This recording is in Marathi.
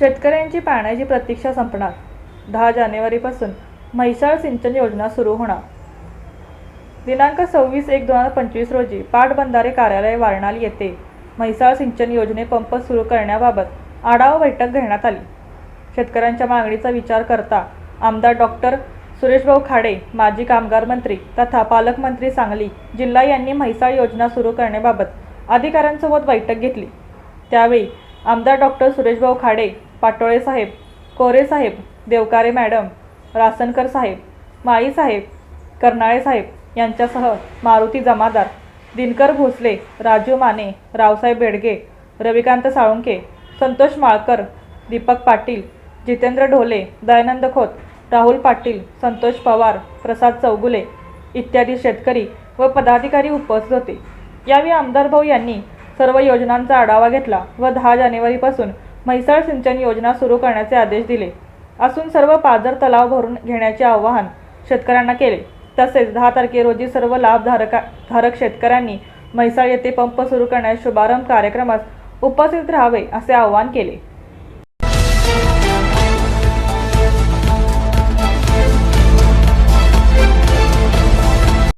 शेतकऱ्यांची पाण्याची प्रतीक्षा संपणार. दहा जानेवारीपासून म्हैसाळ सिंचन योजना सुरू होणार. दिनांक सव्वीस एक दोन हजार पंचवीस रोजी पाटबंधारे कार्यालय वारणाल येथे म्हैसाळ सिंचन योजने पंप सुरू करण्याबाबत आढावा बैठक घेण्यात आली. शेतकऱ्यांच्या मागणीचा विचार करता आमदार डॉक्टर सुरेशभाऊ खाडे माजी कामगार मंत्री तथा पालकमंत्री सांगली जिल्हा यांनी म्हैसाळ योजना सुरू करण्याबाबत अधिकाऱ्यांसोबत बैठक घेतली. त्यावेळी आमदार डॉक्टर सुरेशभाऊ खाडे पाटोळे साहेब कोरे साहेब देवकारे मॅडम रासनकर साहेब माई साहेब कर्नाळे साहेब यांच्यासह मारुती जमादार दिनकर भोसले राजू माने रावसाहेब बेडगे रविकांत साळुंके संतोष माळकर दीपक पाटील जितेंद्र ढोले दयानंद खोत राहुल पाटील संतोष पवार प्रसाद चौगुले इत्यादी शेतकरी व पदाधिकारी उपस्थित होते. यावेळी आमदार भाऊ यांनी सर्व योजनांचा आढावा घेतला व दहा जानेवारीपासून म्हैसाळ सिंचन योजना सुरू करण्याचे आदेश दिले. असून सर्व पाजर तलाव भरून घेण्याचे आवाहन शेतकऱ्यांना केले. तसेच दहा तारखे रोजी सर्व लाभधारका धारक शेतकऱ्यांनी म्हैसाळ येथे पंप सुरू करण्यास शुभारंभ कार्यक्रमास उपस्थित राहावे असे आवाहन केले.